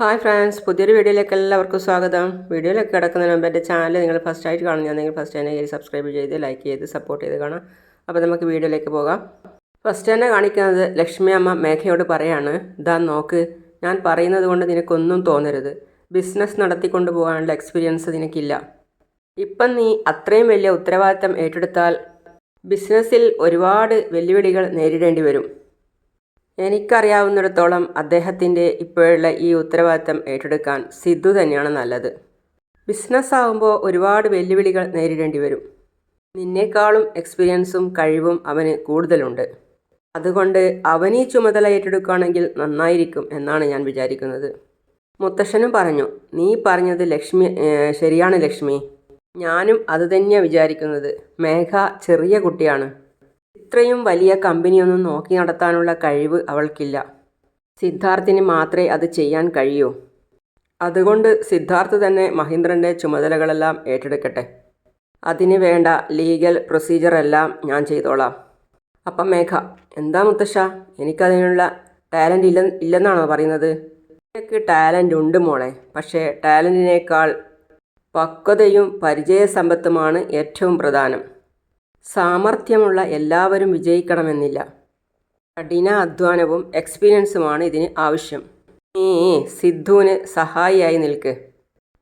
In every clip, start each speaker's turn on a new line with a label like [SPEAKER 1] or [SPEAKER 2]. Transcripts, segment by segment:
[SPEAKER 1] Hi friends പുതിയൊരു വീഡിയോയിലേക്ക് എല്ലാവർക്കും സ്വാഗതം. വീഡിയോയിലേക്ക് കിടക്കുന്നതിന് മുമ്പ് എന്റെ ചാനൽ നിങ്ങൾ ഫസ്റ്റ് ആയിട്ട് കാണുന്നതെങ്കിൽ ഫസ്റ്റ് തന്നെ കയറി സബ്സ്ക്രൈബ് ചെയ്ത് ലൈക്ക് ചെയ്ത് സപ്പോർട്ട് ചെയ്ത് കാണാം. അപ്പോൾ നമുക്ക് വീഡിയോയിലേക്ക് പോകാം. ഫസ്റ്റ് തന്നെ കാണിക്കുന്നത് ലക്ഷ്മി അമ്മ മേഘയോട് പറയാണ് ഇതാ നോക്ക് ഞാൻ പറയുന്നത് കൊണ്ട് നിനക്കൊന്നും തോന്നരുത്. ബിസിനസ് നടത്തിക്കൊണ്ട് പോകാനുള്ള എക്സ്പീരിയൻസ് നിനക്കില്ല. ഇപ്പം നീ അത്രയും വലിയ ഉത്തരവാദിത്തം ഏറ്റെടുത്താൽ ബിസിനസ്സിൽ ഒരുപാട് വെല്ലുവിളികൾ നേരിടേണ്ടി വരും. എനിക്കറിയാവുന്നിടത്തോളം അദ്ദേഹത്തിന്റെ ഇപ്പോഴുള്ള ഈ ഉത്തരവാദിത്തം ഏറ്റെടുക്കാൻ സിദ്ധു തന്നെയാണ് നല്ലത്. ബിസിനസ് ആകുമ്പോൾ ഒരുപാട് വെല്ലുവിളികൾ നേരിടേണ്ടി വരും. നിന്നേക്കാളും എക്സ്പീരിയൻസും കഴിവും അവന് കൂടുതലുണ്ട്. അതുകൊണ്ട് അവൻ ഈ ചുമതല ഏറ്റെടുക്കുകയാണെങ്കിൽ നന്നായിരിക്കും എന്നാണ് ഞാൻ വിചാരിക്കുന്നത്. മുത്തശ്ശനും പറഞ്ഞു നീ പറഞ്ഞത് ലക്ഷ്മി ശരിയാണ് ലക്ഷ്മി. ഞാനും അതുതന്നെയാണ് വിചാരിക്കുന്നത്. മേഘ ചെറിയ കുട്ടിയാണ്. ഇത്രയും വലിയ കമ്പനിയൊന്നും നോക്കി നടത്താനുള്ള കഴിവ് അവൾക്കില്ല. സിദ്ധാർത്ഥിന് മാത്രമേ അത് ചെയ്യാൻ കഴിയൂ. അതുകൊണ്ട് സിദ്ധാർത്ഥ് തന്നെ മഹീന്ദ്രന്റെ ചുമതലകളെല്ലാം ഏറ്റെടുക്കട്ടെ. അതിന് വേണ്ട ലീഗൽ പ്രൊസീജിയറെല്ലാം ഞാൻ ചെയ്തോളാം. അപ്പം മേഘ എന്താ മുത്തശ്ശ? എനിക്കതിനുള്ള ടാലന്റ് ഇല്ല ഇല്ലെന്നാണോ പറയുന്നത്? എനിക്ക് ടാലന്റ് ഉണ്ട് മോളെ പക്ഷേ ടാലന്റിനേക്കാൾ പക്വതയും പരിചയസമ്പത്തുമാണ് ഏറ്റവും പ്രധാനം. സാമർഥ്യമുള്ള എല്ലാവരും വിജയിക്കണമെന്നില്ല. കഠിന അധ്വാനവും എക്സ്പീരിയൻസുമാണ് ഇതിന് ആവശ്യം. നീ സിദ്ധുവിന് സഹായിയായി നിൽക്ക്.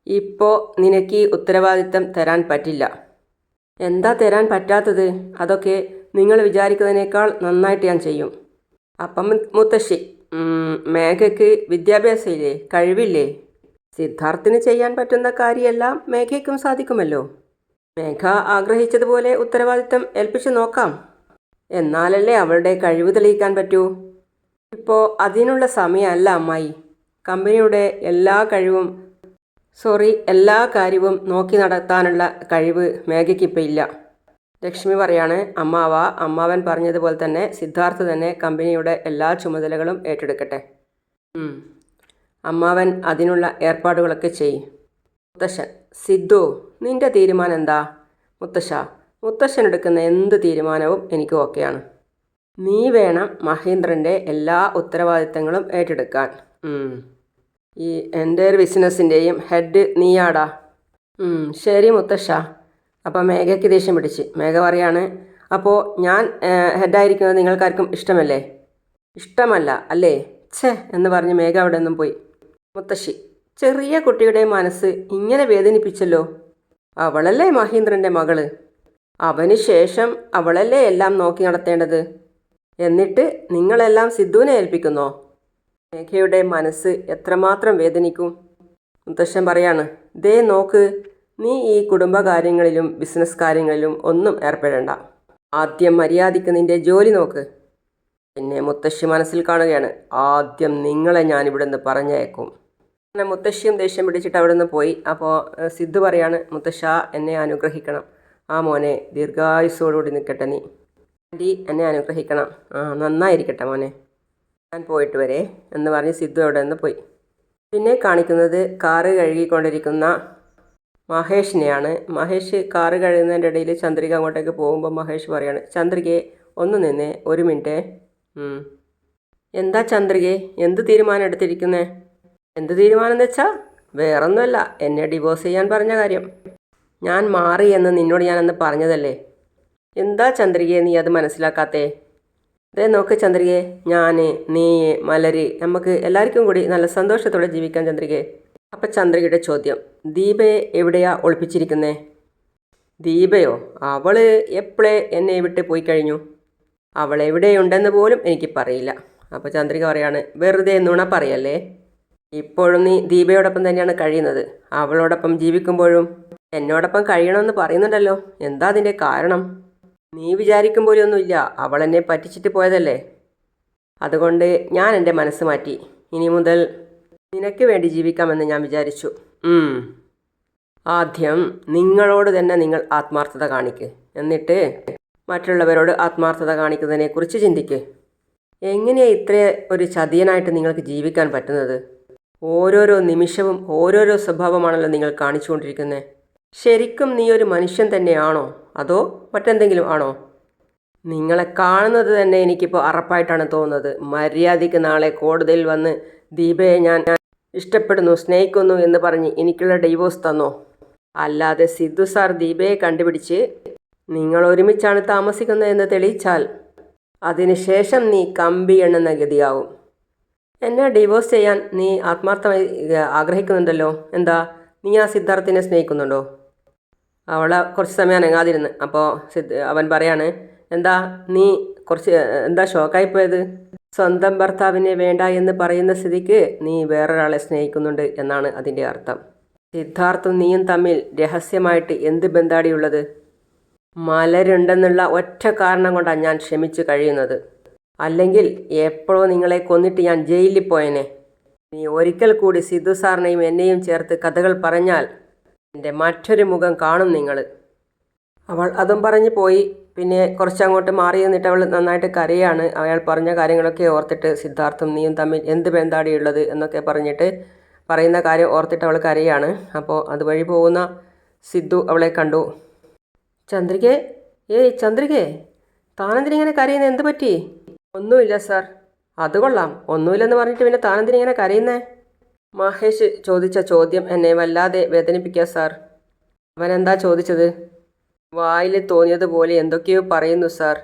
[SPEAKER 1] ഇപ്പോൾ നിനക്ക് ഈ ഉത്തരവാദിത്തം തരാൻ പറ്റില്ല. എന്താ തരാൻ പറ്റാത്തത്? അതൊക്കെ നിങ്ങൾ വിചാരിക്കുന്നതിനേക്കാൾ നന്നായിട്ട് ഞാൻ ചെയ്യും. അപ്പം മുത്തശ്ശി മേഘയ്ക്ക് വിദ്യാഭ്യാസമില്ലേ? കഴിവില്ലേ? സിദ്ധാർത്ഥിന് ചെയ്യാൻ പറ്റുന്ന കാര്യമെല്ലാം മേഘയ്ക്കും സാധിക്കുമല്ലോ. മേഘ ആഗ്രഹിച്ചതുപോലെ ഉത്തരവാദിത്തം ഏൽപ്പിച്ചു നോക്കാം. എന്നാലല്ലേ അവളുടെ കഴിവ് തെളിയിക്കാൻ പറ്റൂ? ഇപ്പോൾ അതിനുള്ള സമയമല്ല അമ്മായി. കമ്പനിയുടെ എല്ലാ കഴിവും സോറി എല്ലാ കാര്യവും നോക്കി നടത്താനുള്ള കഴിവ് മേഘയ്ക്കിപ്പോൾ ഇല്ല. ലക്ഷ്മി പറയാണ് അമ്മാവ അമ്മാവൻ പറഞ്ഞതുപോലെ തന്നെ സിദ്ധാർത്ഥ തന്നെ കമ്പനിയുടെ എല്ലാ ചുമതലകളും ഏറ്റെടുക്കട്ടെ. അമ്മാവൻ അതിനുള്ള ഏർപ്പാടുകളൊക്കെ ചെയ്യും. മുത്തശ്ശൻ. സിദ്ധു നിന്റെ തീരുമാനം എന്താ? മുത്തശ്ശ മുത്തശ്ശൻ എടുക്കുന്ന എന്ത് തീരുമാനവും എനിക്ക് ഓക്കെയാണ്. നീ വേണം മഹേന്ദ്രന്റെ എല്ലാ ഉത്തരവാദിത്തങ്ങളും ഏറ്റെടുക്കാൻ. ഈ എന്റെ ഒരു ബിസിനസ്സിന്റെയും ഹെഡ് നീയാടാ. ശരി മുത്തശ്ശ. അപ്പോൾ മേഘയ്ക്ക് ദേഷ്യം പിടിച്ച്. മേഘ പറയാണ് അപ്പോൾ ഞാൻ ഹെഡായിരിക്കുന്നത് നിങ്ങൾക്കാർക്കും ഇഷ്ടമല്ലേ? ഇഷ്ടമല്ല അല്ലേ? ഛേ എന്ന് പറഞ്ഞ് മേഘ അവിടെ നിന്നും പോയി. മുത്തശ്ശി ചെറിയ കുട്ടിയുടെ മനസ്സ് ഇങ്ങനെ വേദനിപ്പിച്ചല്ലോ. അവളല്ലേ മഹീന്ദ്രന്റെ മകൾ? അവന് ശേഷം അവളല്ലേ എല്ലാം നോക്കി നടത്തേണ്ടത്? എന്നിട്ട് നിങ്ങളെല്ലാം സിദ്ധുവിനെ ഏൽപ്പിക്കുന്നോ? മേഘയുടെ മനസ്സ് എത്രമാത്രം വേദനിക്കും? മുത്തശ്ശൻ പറയാണ് ദേ നോക്ക് നീ ഈ കുടുംബകാര്യങ്ങളിലും ബിസിനസ് കാര്യങ്ങളിലും ഒന്നും ഏർപ്പെടേണ്ട. ആദ്യം മര്യാദയ്ക്ക് നിന്റെ ജോലി നോക്ക്. പിന്നെ മുത്തശ്ശി മനസ്സിൽ കാണുകയാണ് ആദ്യം നിങ്ങളെ ഞാനിവിടെ നിന്ന് പറഞ്ഞയക്കും. അങ്ങനെ മുത്തശ്ശിയും ദേഷ്യം പിടിച്ചിട്ട് അവിടെ നിന്ന് പോയി അപ്പോൾ സിദ്ധു പറയാണ് മുത്തശ്ശ എന്നെ അനുഗ്രഹിക്കണം. ആ മോനെ ദീർഘായുസ്സോടുകൂടി നിൽക്കട്ടെ നീ. ആന്റി എന്നെ അനുഗ്രഹിക്കണം. ആ നന്നായിരിക്കട്ടെ മോനെ. ഞാൻ പോയിട്ട് വരെ എന്ന് പറഞ്ഞ് സിദ്ധു അവിടെ നിന്ന് പോയി. പിന്നെ കാണിക്കുന്നത് കാറ് കഴുകിക്കൊണ്ടിരിക്കുന്ന മഹേഷിനെയാണ്. മഹേഷ് കാറ് കഴുകുന്നതിന്റെ ഇടയിൽ ചന്ദ്രിക അങ്ങോട്ടേക്ക് പോകുമ്പോൾ മഹേഷ് പറയാണ് ചന്ദ്രികയെ ഒന്ന് നിന്നേ ഒരു മിനിറ്റ്. എന്താ ചന്ദ്രികയെ എന്ത് തീരുമാനം എടുത്തിരിക്കുന്നേ? എന്ത് തീരുമാനം എന്ന് വെച്ചാൽ വേറൊന്നുമല്ല എന്നെ ഡിവോഴ്സ് ചെയ്യാൻ പറഞ്ഞ കാര്യം. ഞാൻ മാറി എന്ന് നിന്നോട് ഞാനന്ന് പറഞ്ഞതല്ലേ? എന്താ ചന്ദ്രികയെ നീ അത് മനസ്സിലാക്കാത്തേ? ദേ നോക്ക് ചന്ദ്രികയെ ഞാൻ നീ മലര് നമുക്ക് എല്ലാവർക്കും കൂടി നല്ല സന്തോഷത്തോടെ ജീവിക്കാൻ ചന്ദ്രികയെ അപ്പം ചന്ദ്രികയുടെ ചോദ്യം ദീപയെ എവിടെയാ ഒളിപ്പിച്ചിരിക്കുന്നേ? ദീപയോ? അവൾ എപ്പോഴേ എന്നെ വിട്ട് പോയി കഴിഞ്ഞു? അവൾ എവിടെയുണ്ടെന്ന് പോലും എനിക്ക് പറയില്ല. അപ്പോൾ ചന്ദ്രിക പറയാണ് വെറുതെ നുണ പറയല്ലേ? ഇപ്പോഴും നീ ദീപയോടൊപ്പം തന്നെയാണ് കഴിയുന്നത്. അവളോടൊപ്പം ജീവിക്കുമ്പോഴും എന്നോടൊപ്പം കഴിയണമെന്ന് പറയുന്നുണ്ടല്ലോ. എന്താ അതിന്റെ കാരണം? നീ വിചാരിക്കും പോലെയൊന്നുമില്ല. അവൾ എന്നെ പറ്റിച്ചിട്ട് പോയതല്ലേ? അതുകൊണ്ട് ഞാൻ എന്റെ മനസ്സ് മാറ്റി. ഇനി മുതൽ നിനക്ക് വേണ്ടി ജീവിക്കാമെന്ന് ഞാൻ വിചാരിച്ചു. ആദ്യം നിങ്ങളോട് തന്നെ നിങ്ങൾ ആത്മാർത്ഥത കാണിക്ക്. എന്നിട്ട് മറ്റുള്ളവരോട് ആത്മാർത്ഥത കാണിക്കുന്നതിനെക്കുറിച്ച് ചിന്തിക്ക്. എങ്ങനെയാണ് ഇത്ര ഒരു ചതിയനായിട്ട് നിങ്ങൾക്ക് ജീവിക്കാൻ പറ്റുന്നത്? ഓരോരോ നിമിഷവും ഓരോരോ സ്വഭാവമാണല്ലോ നിങ്ങൾ കാണിച്ചുകൊണ്ടിരിക്കുന്നത്. ശരിക്കും നീ ഒരു മനുഷ്യൻ തന്നെയാണോ? അതോ മറ്റെന്തെങ്കിലും ആണോ? നിങ്ങളെ കാണുന്നത് തന്നെ എനിക്കിപ്പോൾ അറപ്പായിട്ടാണ് തോന്നുന്നത്. മര്യാദയ്ക്ക് നാളെ കോടതിയിൽ വന്ന് ദീപയെ ഞാൻ ഇഷ്ടപ്പെടുന്നു സ്നേഹിക്കുന്നു എന്ന് പറഞ്ഞ് എനിക്കുള്ള ഡൈവോഴ്സ് തന്നോ? അല്ലാതെ സിദ്ധു സാർ ദീപയെ കണ്ടുപിടിച്ച് നിങ്ങൾ ഒരുമിച്ചാണ് താമസിക്കുന്നത് എന്ന് തെളിയിച്ചാൽ അതിനുശേഷം നീ കമ്പി എണ്ണുന്ന ഗതിയാവും. എന്നെ ഡിവോഴ്സ് ചെയ്യാൻ നീ ആത്മാർത്ഥമായി ആഗ്രഹിക്കുന്നുണ്ടല്ലോ. എന്താ? നീ ആ സിദ്ധാർത്ഥിനെ സ്നേഹിക്കുന്നുണ്ടോ? അവളെ കുറച്ച് സമയം അനങ്ങാതിരുന്ന്. അപ്പോൾ അവൻ പറയാണ് എന്താ നീ കുറച്ച് എന്താ ഷോക്കായി പോയത് സ്വന്തം ഭർത്താവിനെ വേണ്ട എന്ന് പറയുന്ന സ്ഥിതിക്ക് നീ വേറൊരാളെ സ്നേഹിക്കുന്നുണ്ട് എന്നാണ് അതിന്റെ അർത്ഥം. സിദ്ധാർത്ഥും നീയും തമ്മിൽ രഹസ്യമായിട്ട് എന്ത് ബന്ധാടിയുള്ളത്? മലരുണ്ടെന്നുള്ള ഒറ്റ കാരണം കൊണ്ടാണ് ഞാൻ ക്ഷമിച്ചു കഴിയുന്നത്. അല്ലെങ്കിൽ എപ്പോഴോ നിങ്ങളെ കൊന്നിട്ട് ഞാൻ ജയിലിൽ പോയനെ. നീ ഒരിക്കൽ കൂടി സിദ്ധു സാറിനെയും എന്നെയും ചേർത്ത് കഥകൾ പറഞ്ഞാൽ എന്റെ മറ്റൊരു മുഖം കാണും നിങ്ങൾ അവൾ അതും പറഞ്ഞ് പോയി. പിന്നെ കുറച്ചങ്ങോട്ട് മാറി നിന്നിട്ട് അവൾ നന്നായിട്ട് കരയാണ്. അയാൾ പറഞ്ഞ കാര്യങ്ങളൊക്കെ ഓർത്തിട്ട് സിദ്ധാർത്ഥും നീയും തമ്മിൽ എന്ത് ബന്ധാടിയുള്ളത് എന്നൊക്കെ പറഞ്ഞിട്ട് പറയുന്ന കാര്യം ഓർത്തിട്ട് അവൾ കരയാണ്. അപ്പോൾ അതുവഴി പോകുന്ന സിദ്ധു അവളെ കണ്ടു. ചന്ദ്രികേ ഏയ് ചന്ദ്രികേ താനെന്തിനിങ്ങനെ കരയുന്നത് എന്ത് പറ്റി? ഒന്നുമില്ല സാർ. അത് കൊള്ളാം. ഒന്നുമില്ലെന്ന് പറഞ്ഞിട്ട് പിന്നെ താനെന്തിനിങ്ങനെ കരയുന്നേ? മഹേഷ് ചോദിച്ച ചോദ്യം എന്നെ വല്ലാതെ വേദനിപ്പിക്കുക സാർ. അവനെന്താ ചോദിച്ചത്? വായിൽ തോന്നിയതുപോലെ എന്തൊക്കെയോ പറയുന്നു സാർ.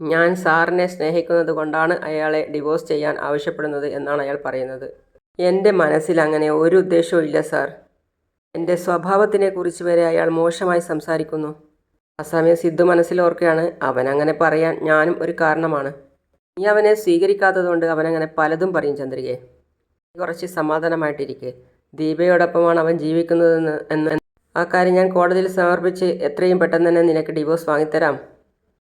[SPEAKER 1] ഞാൻ സാറിനെ സ്നേഹിക്കുന്നത് കൊണ്ടാണ് അയാളെ ഡിവോഴ്സ് ചെയ്യാൻ ആവശ്യപ്പെടുന്നത് എന്നാണ് അയാൾ പറയുന്നത്. എന്റെ മനസ്സിൽ അങ്ങനെ ഒരു ഉദ്ദേശവും ഇല്ല സാർ. എന്റെ സ്വഭാവത്തിനെക്കുറിച്ച് വരെ അയാൾ മോശമായി സംസാരിക്കുന്നു. അസമയം സമയം സിദ്ധു മനസ്സിലോർക്കുകയാണ് അവൻ അങ്ങനെ പറയാൻ ഞാനും ഒരു കാരണമാണ്. നീ അവനെ സ്വീകരിക്കാത്തതുകൊണ്ട് അവനങ്ങനെ പലതും പറയും ചന്ദ്രികയെ കുറച്ച് സമാധാനമായിട്ടിരിക്കെ. ദീപയോടൊപ്പമാണ് അവൻ ജീവിക്കുന്നതെന്ന് എന്ന് ആ കാര്യം ഞാൻ കോടതിയിൽ സമർപ്പിച്ച് എത്രയും പെട്ടെന്ന് തന്നെ നിനക്ക് ഡിവോഴ്സ് വാങ്ങിത്തരാം.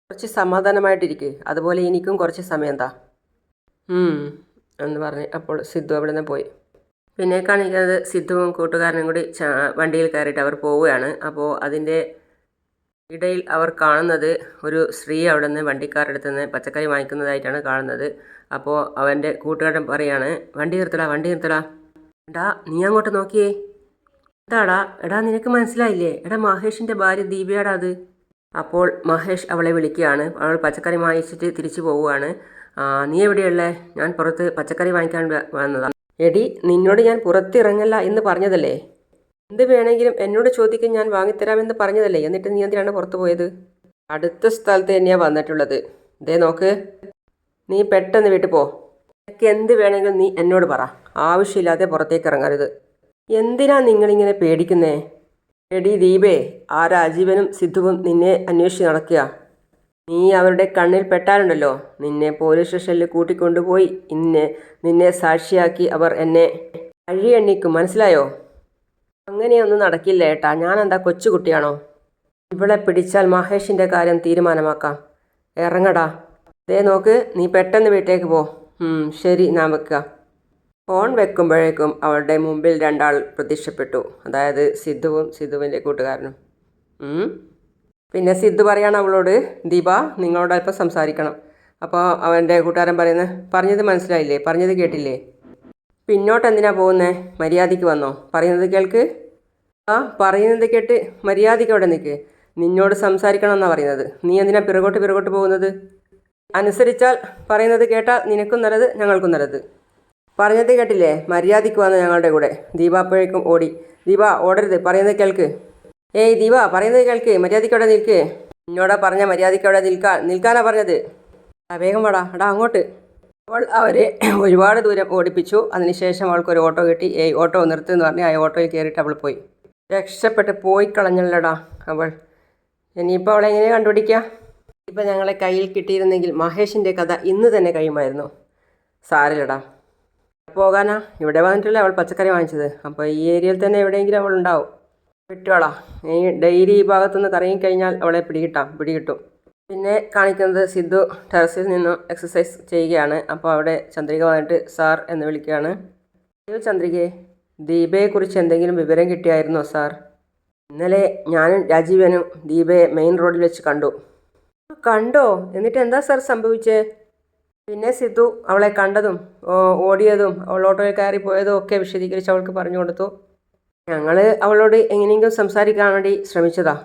[SPEAKER 1] കുറച്ച് സമാധാനമായിട്ടിരിക്കെ. അതുപോലെ എനിക്കും കുറച്ച് സമയം താ. എന്ന് പറഞ്ഞ് അപ്പോൾ സിദ്ധു അവിടെ നിന്ന് പോയി. പിന്നെ കാണിക്കുന്നത് സിദ്ധുവും കൂട്ടുകാരനും കൂടി വണ്ടിയിൽ കയറിയിട്ട് അവർ പോവുകയാണ്. അപ്പോൾ അതിന്റെ ഇടയിൽ അവർ കാണുന്നത് ഒരു സ്ത്രീ അവിടെ നിന്ന് വണ്ടിക്കാരടുത്ത് നിന്ന് പച്ചക്കറി വാങ്ങിക്കുന്നതായിട്ടാണ് കാണുന്നത്. അപ്പോൾ അവന്റെ കൂട്ടുകാരൻ പറയാണ് വണ്ടി നിർത്തടാ വണ്ടി നിർത്തടാ. എടാ നീ അങ്ങോട്ട് നോക്കിയേ. എന്താടാ? എടാ നിനക്ക് മനസ്സിലായില്ലേ? എടാ മഹേഷിന്റെ ഭാര്യ ദീപയാടാ അത്. അപ്പോൾ മഹേഷ് അവളെ വിളിക്കുകയാണ്. അവൾ പച്ചക്കറി വാങ്ങിച്ചിട്ട് തിരിച്ചു പോവുകയാണ്. "ആ, നീ എവിടെയുള്ളേ? ഞാൻ പുറത്ത് പച്ചക്കറി വാങ്ങിക്കാൻ വന്നതാണ് എടി നിന്നോട് ഞാൻ പുറത്തിറങ്ങല്ല എന്ന് പറഞ്ഞതല്ലേ? എന്ത് വേണമെങ്കിലും എന്നോട് ചോദിക്കാൻ ഞാൻ വാങ്ങിത്തരാമെന്ന് പറഞ്ഞതല്ലേ? എന്നിട്ട് നീ എന്തിനാണ് പുറത്തു പോയത്? അടുത്ത സ്ഥലത്ത് തന്നെയാണ് വന്നിട്ടുള്ളത്. ദേ നോക്ക്. നീ പെട്ടെന്ന് വീട്ടിൽ പോ. എനിക്ക് എന്ത് വേണമെങ്കിലും നീ എന്നോട് പറ. ആവശ്യമില്ലാതെ പുറത്തേക്ക് ഇറങ്ങരുത്. എന്തിനാ നിങ്ങളിങ്ങനെ പേടിക്കുന്നേ? എടി ദീപേ ആ രാജീവനും സിദ്ധുവും നിന്നെ അന്വേഷിച്ച് നടക്കുക. നീ അവരുടെ കണ്ണിൽ പെട്ടാലുണ്ടല്ലോ. നിന്നെ പോലീസ് സ്റ്റേഷനിൽ കൂട്ടിക്കൊണ്ടുപോയി ഇന്നെ നിന്നെ സാക്ഷിയാക്കി അവർ എന്നെ അഴിയെണ്ണിക്കും മനസ്സിലായോ? അങ്ങനെയൊന്നും നടക്കില്ല ഏട്ടാ. ഞാനെന്താ കൊച്ചുകുട്ടിയാണോ? ഇവളെ പിടിച്ചാൽ മഹേഷിന്റെ കാര്യം തീരുമാനമാക്കാം. ഇറങ്ങടാ. ദേ നോക്ക് നീ പെട്ടെന്ന് വീട്ടിലേക്ക് പോ. ശരി ഞാൻ വെക്കുക ഫോൺ വെക്കുമ്പോഴേക്കും അവളുടെ മുമ്പിൽ രണ്ടാൾ പ്രത്യക്ഷപ്പെട്ടു. അതായത് സിദ്ധുവും സിദ്ധുവിന്റെ കൂട്ടുകാരനും. പിന്നെ സിദ്ധു പറയാണ് അവളോട് ദീപ നിങ്ങളോട് അല്പം സംസാരിക്കണം. അപ്പോൾ അവന്റെ കൂട്ടുകാരൻ പറയുന്നത് പറഞ്ഞത് മനസ്സിലായില്ലേ? പറഞ്ഞത് കേട്ടില്ലേ? പിന്നോട്ട് എന്തിനാ പോകുന്നേ? മര്യാദയ്ക്ക് വന്നോ? പറയുന്നത് കേൾക്ക്. ആ പറയുന്നത് കേട്ട് മര്യാദയ്ക്ക് അവിടെ നിൽക്ക് നിന്നോട് സംസാരിക്കണം എന്നാണ് പറയുന്നത്. നീ എന്തിനാ പിറകോട്ട് പിറകോട്ട് പോകുന്നത്? അനുസരിച്ചാൽ പറയുന്നത് കേട്ടാൽ നിനക്കും നല്ലത് ഞങ്ങൾക്കും നല്ലത്. പറഞ്ഞത് കേട്ടില്ലേ? മര്യാദയ്ക്ക് വന്നു ഞങ്ങളുടെ കൂടെ. ദീപ അപ്പോഴേക്കും ഓടി. ദീപ ഓടരുത്. പറയുന്നത് കേൾക്ക്. ഏയ് ദീപ പറയുന്നത് കേൾക്ക്. മര്യാദയ്ക്ക് അവിടെ നിൽക്ക്. എന്നോടാ പറഞ്ഞ മര്യാദയ്ക്ക് അവിടെ നിൽക്കാൻ നിൽക്കാനാ പറഞ്ഞത്. വേഗം വാടാ. എടാ അങ്ങോട്ട്. അവൾ അവരെ ഒരുപാട് ദൂരം ഓടിപ്പിച്ചു. അതിനുശേഷം അവൾക്കൊരു ഓട്ടോ കിട്ടി. ഏ ഓട്ടോ നിർത്തുമെന്ന് പറഞ്ഞ് ആ ഓട്ടോയിൽ കയറിയിട്ട് അവൾ പോയി. രക്ഷപ്പെട്ട് പോയി കളഞ്ഞല്ലടാ അവൾ. ഇനിയിപ്പോൾ അവളെ എങ്ങനെ കണ്ടുപിടിക്കുക ഇപ്പം ഞങ്ങളെ കയ്യിൽ കിട്ടിയിരുന്നെങ്കിൽ മഹേഷിന്റെ കഥ ഇന്ന് തന്നെ കഴിയുമായിരുന്നു. സാരില്ലടാ. പോകാനാ. ഇവിടെ വന്നിട്ടല്ലേ അവൾ പച്ചക്കറി വാങ്ങിച്ചത്. അപ്പോൾ ഈ ഏരിയയിൽ തന്നെ എവിടെയെങ്കിലും അവൾ ഉണ്ടാവും. വിട്ടോളാ ഈ ഡെയിലി ഈ ഭാഗത്തുനിന്ന് കറങ്ങി കഴിഞ്ഞാൽ അവളെ പിടികിട്ടാം. പിടികിട്ടും. പിന്നെ കാണിക്കുന്നത് സിദ്ധു ടെറസിൽ നിന്നും എക്സസൈസ് ചെയ്യുകയാണ്. അപ്പോൾ അവിടെ ചന്ദ്രിക വന്നിട്ട് സാർ എന്ന് വിളിക്കുകയാണ്. അയ്യോ ചന്ദ്രികയെ ദീപയെക്കുറിച്ച് എന്തെങ്കിലും വിവരം കിട്ടിയായിരുന്നോ സാർ? ഇന്നലെ ഞാനും രാജീവനും ദീപയെ മെയിൻ റോഡിൽ വെച്ച് കണ്ടു. കണ്ടോ? എന്നിട്ട് എന്താ സാർ സംഭവിച്ചേ? പിന്നെ സിദ്ധു അവളെ കണ്ടതും ഓടിയതും അവൾ ഓട്ടോയിൽ കയറി പോയതും ഒക്കെ വിശദീകരിച്ച് അവൾക്ക് പറഞ്ഞു കൊടുത്തു. ഞങ്ങൾ അവളോട് എങ്ങനെയെങ്കിലും സംസാരിക്കാൻ വേണ്ടി ശ്രമിച്ചതാ.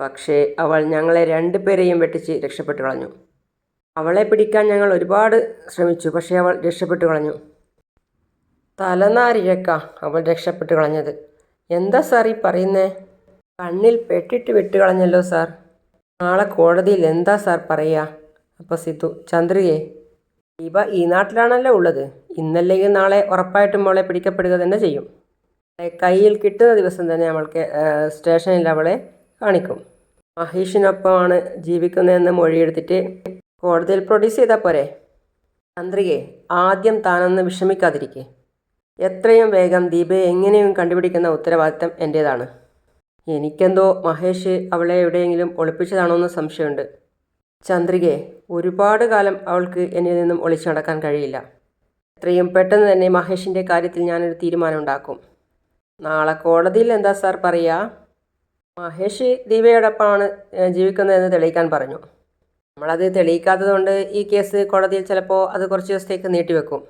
[SPEAKER 1] പക്ഷേ അവൾ ഞങ്ങളെ രണ്ടുപേരെയും വെട്ടിച്ച് രക്ഷപ്പെട്ടു കളഞ്ഞു. അവളെ പിടിക്കാൻ ഞങ്ങൾ ഒരുപാട് ശ്രമിച്ചു പക്ഷേ അവൾ രക്ഷപ്പെട്ടു കളഞ്ഞു. തലനാരിഴക്ക അവൾ രക്ഷപ്പെട്ടു കളഞ്ഞത്. എന്താ സാർ ഈ പറയുന്നേ? കണ്ണിൽ പെട്ടിട്ട് വിട്ടു കളഞ്ഞല്ലോ സാർ. നാളെ കോടതിയിൽ എന്താ സാർ പറയുക അപ്പോൾ സിദ്ധു ചന്ദ്രികയെ ദീപ ഈ നാട്ടിലാണല്ലോ ഉള്ളത്? ഇന്നല്ലെങ്കിൽ നാളെ ഉറപ്പായിട്ടും അവളെ പിടിക്കപ്പെടുക തന്നെ ചെയ്യും. കയ്യിൽ കിട്ടുന്ന ദിവസം തന്നെ അവൾക്ക് സ്റ്റേഷനിൽ അവളെ കാണിക്കും. മഹേഷിനൊപ്പമാണ് ജീവിക്കുന്നതെന്ന് മൊഴിയെടുത്തിട്ട് കോടതിയിൽ പ്രൊഡ്യൂസ് ചെയ്താൽ പോരെ? തന്ത്രികെ ആദ്യം താനൊന്ന് വിഷമിക്കാതിരിക്കെ. എത്രയും വേഗം ദീപയെ എങ്ങനെയും കണ്ടുപിടിക്കുന്ന ഉത്തരവാദിത്തം എന്റേതാണ് എനിക്കെന്തോ മഹേഷ് അവളെ എവിടെയെങ്കിലും ഒളിപ്പിച്ചതാണോ എന്ന് സംശയമുണ്ട്. ചന്ദ്രികയെ ഒരുപാട് കാലം അവൾക്ക് എന്നിൽ നിന്നും ഒളിച്ചു നടക്കാൻ കഴിയില്ല. എത്രയും പെട്ടെന്ന് തന്നെ മഹേഷിന്റെ കാര്യത്തിൽ ഞാനൊരു തീരുമാനം ഉണ്ടാക്കും. നാളെ കോടതിയിൽ എന്താ സാർ പറയുക മഹേഷ് ദീപയോടൊപ്പമാണ് ജീവിക്കുന്നതെന്ന് തെളിയിക്കാൻ പറഞ്ഞു. നമ്മളത് തെളിയിക്കാത്തതുകൊണ്ട് ഈ കേസ് കോടതിയിൽ ചിലപ്പോൾ അത് കുറച്ച് ദിവസത്തേക്ക് നീട്ടിവെക്കും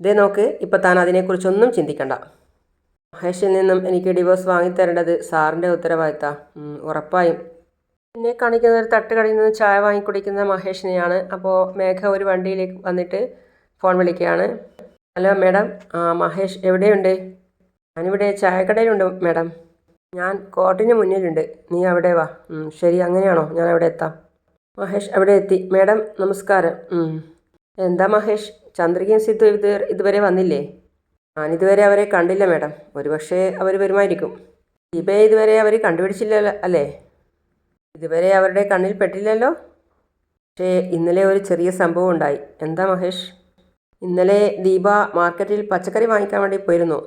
[SPEAKER 1] ഇതേ നോക്ക് ഇപ്പം താൻ അതിനെക്കുറിച്ചൊന്നും ചിന്തിക്കണ്ട. മഹേഷിൽ നിന്നും എനിക്ക് ഡിവോഴ്സ് വാങ്ങിത്തരേണ്ടത് സാറിന്റെ ഉത്തരവാദിത്ത. ഉറപ്പായും. എന്നെ കാണിക്കുന്ന ഒരു തട്ടുകടയിൽ നിന്ന് ചായ വാങ്ങിക്കുടിക്കുന്ന മഹേഷിനെയാണ് അപ്പോൾ മേഘ ഒരു വണ്ടിയിലേക്ക് വന്നിട്ട് ഫോൺ വിളിക്കുകയാണ്. Hello madam. മഹേഷ് എവിടെയുണ്ട്? ഞാനിവിടെ ചായക്കടയിലുണ്ട് മാഡം. ഞാൻ കോർട്ടിന് മുന്നിലുണ്ട്. നീ അവിടെ വാ. ശരി അങ്ങനെയാണോ? ഞാൻ അവിടെ എത്താം. മഹേഷ് അവിടെ എത്തി. മേഡം നമസ്കാരം. എന്താ മഹേഷ്? ചന്ദ്രികയും സിദ്ധു ഇത് ഇതുവരെ വന്നില്ലേ? ഞാനിതുവരെ അവരെ കണ്ടില്ല മേഡം. ഒരുപക്ഷെ അവർ വരുമായിരിക്കും. ദീപയെ ഇതുവരെ അവർ കണ്ടുപിടിച്ചില്ലല്ലോ അല്ലേ? ഇതുവരെ അവരുടെ കണ്ണിൽ പെട്ടില്ലല്ലോ? പക്ഷേ ഇന്നലെ ഒരു ചെറിയ സംഭവം ഉണ്ടായി. എന്താ മഹേഷ്? ഇന്നലെ ദീപ മാർക്കറ്റിൽ പച്ചക്കറി വാങ്ങിക്കാൻ വേണ്ടി പോയിരുന്നു.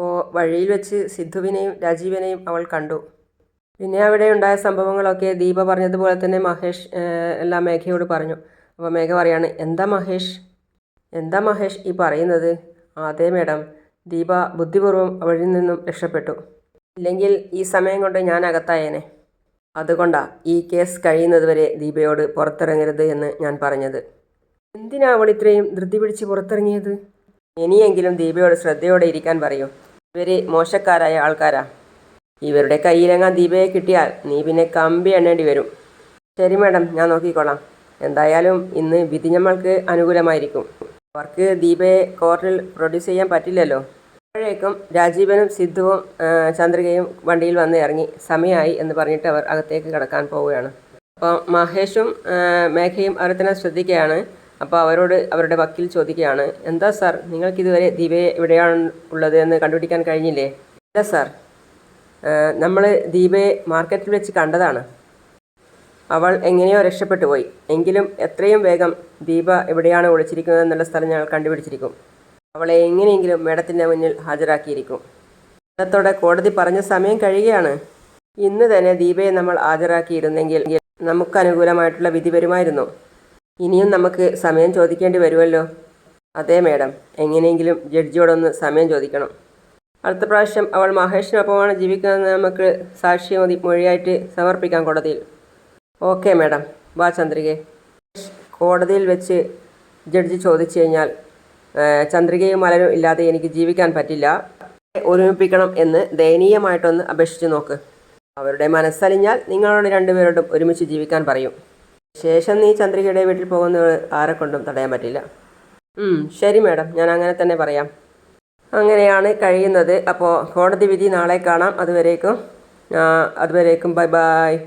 [SPEAKER 1] അപ്പോൾ വഴിയിൽ വെച്ച് സിദ്ധുവിനെയും രാജീവിനെയും അവൾ കണ്ടു. പിന്നെ അവിടെ ഉണ്ടായ സംഭവങ്ങളൊക്കെ ദീപ പറഞ്ഞതുപോലെ തന്നെ മഹേഷ് എല്ലാം മേഘയോട് പറഞ്ഞു. അപ്പോൾ മേഘ പറയാണ് എന്താ മഹേഷ്? എന്താ മഹേഷ് ഈ പറയുന്നത്? അതെ മേഡം ദീപ ബുദ്ധിപൂർവം അവഴിൽ നിന്നും രക്ഷപ്പെട്ടു. ഇല്ലെങ്കിൽ ഈ സമയം കൊണ്ട് ഞാൻ അകത്തായേനെ. അതുകൊണ്ടാ ഈ കേസ് കഴിയുന്നതുവരെ ദീപയോട് പുറത്തിറങ്ങരുത് എന്ന് ഞാൻ പറഞ്ഞത്. എന്തിനാ അവൾ ഇത്രയും ധൃതി പിടിച്ച് പുറത്തിറങ്ങിയത്? ഇനിയെങ്കിലും ദീപയോട് ശ്രദ്ധയോടെ ഇരിക്കാൻ പറയൂ. ഇവർ മോശക്കാരായ ആൾക്കാരാ. ഇവരുടെ കയ്യിലെങ്ങാൻ ദീപയെ കിട്ടിയാൽ നീ പിന്നെ കമ്പി എണ്ണേണ്ടി വരും. ശരി മാഡം ഞാൻ നോക്കിക്കോളാം. എന്തായാലും ഇന്ന് വിധി ഞമ്മൾക്ക് അനുകൂലമായിരിക്കും. അവർക്ക് ദീപയെ കോർട്ടിൽ പ്രൊഡ്യൂസ് ചെയ്യാൻ പറ്റില്ലല്ലോ. അപ്പോഴേക്കും രാജീവനും സിദ്ധുവും ചന്ദ്രികയും വണ്ടിയിൽ വന്ന് ഇറങ്ങി. സമയമായി എന്ന് പറഞ്ഞിട്ട് അവർ അകത്തേക്ക് കിടക്കാൻ പോവുകയാണ്. അപ്പോൾ മഹേഷും മേഘയും അവരെ തന്നെ ശ്രദ്ധിക്കുകയാണ്. അപ്പോൾ അവരോട് അവരുടെ വക്കീൽ ചോദിക്കുകയാണ് എന്താ സാർ നിങ്ങൾക്കിതുവരെ ദീപയെ എവിടെയാണ് ഉള്ളത് എന്ന് കണ്ടുപിടിക്കാൻ കഴിഞ്ഞില്ലേ? ഇല്ല സാർ. നമ്മൾ ദീപയെ മാർക്കറ്റിൽ വെച്ച് കണ്ടതാണ്. അവൾ എങ്ങനെയോ രക്ഷപ്പെട്ടു പോയി. എങ്കിലും എത്രയും വേഗം ദീപ എവിടെയാണ് ഒളിച്ചിരിക്കുന്നത് എന്നുള്ള സ്ഥലം ഞങ്ങൾ കണ്ടുപിടിച്ചിരിക്കും. അവളെ എങ്ങനെയെങ്കിലും മേഡത്തിന്റെ മുന്നിൽ ഹാജരാക്കിയിരിക്കും. ഇന്നത്തോടെ കോടതി പറഞ്ഞ സമയം കഴിയുകയാണ്. ഇന്ന് തന്നെ ദീപയെ നമ്മൾ ഹാജരാക്കിയിരുന്നെങ്കിൽ നമുക്ക് അനുകൂലമായിട്ടുള്ള വിധി വരുമായിരുന്നു. ഇനിയും നമുക്ക് സമയം ചോദിക്കേണ്ടി വരുമല്ലോ? അതെ മേഡം. എങ്ങനെയെങ്കിലും ജഡ്ജിയോടൊന്ന് സമയം ചോദിക്കണം. അടുത്ത പ്രാവശ്യം അവൾ മഹേഷിനൊപ്പമാണ് ജീവിക്കുന്നതെന്ന് നമുക്ക് സാക്ഷി മതി മൊഴിയായിട്ട് സമർപ്പിക്കാം കോടതിയിൽ. Okay madam. വാ ചന്ദ്രികെ കോടതിയിൽ വെച്ച് ജഡ്ജി ചോദിച്ചു കഴിഞ്ഞാൽ "ഏ, ചന്ദ്രികയും മലരും ഇല്ലാതെ എനിക്ക് ജീവിക്കാൻ പറ്റില്ല. ഒരുമിപ്പിക്കണം എന്ന് ദയനീയമായിട്ടൊന്ന് അപേക്ഷിച്ച് നോക്ക്. അവരുടെ മനസ്സലിഞ്ഞാൽ നിങ്ങളോട് രണ്ടുപേരോടും ഒരുമിച്ച് ജീവിക്കാൻ പറയും. ശേഷം നീ ചന്ദ്രികയുടെ വീട്ടിൽ പോകുന്നത് ആരെ കൊണ്ടും തടയാൻ പറ്റില്ല. ശരി മാഡം. ഞാൻ അങ്ങനെ തന്നെ പറയാം. അങ്ങനെയാണ് കഴിയുന്നത്. അപ്പോൾ കോടതി വിധി നാളെ കാണാം. അതുവരേക്കും അതുവരേക്കും. Bye bye.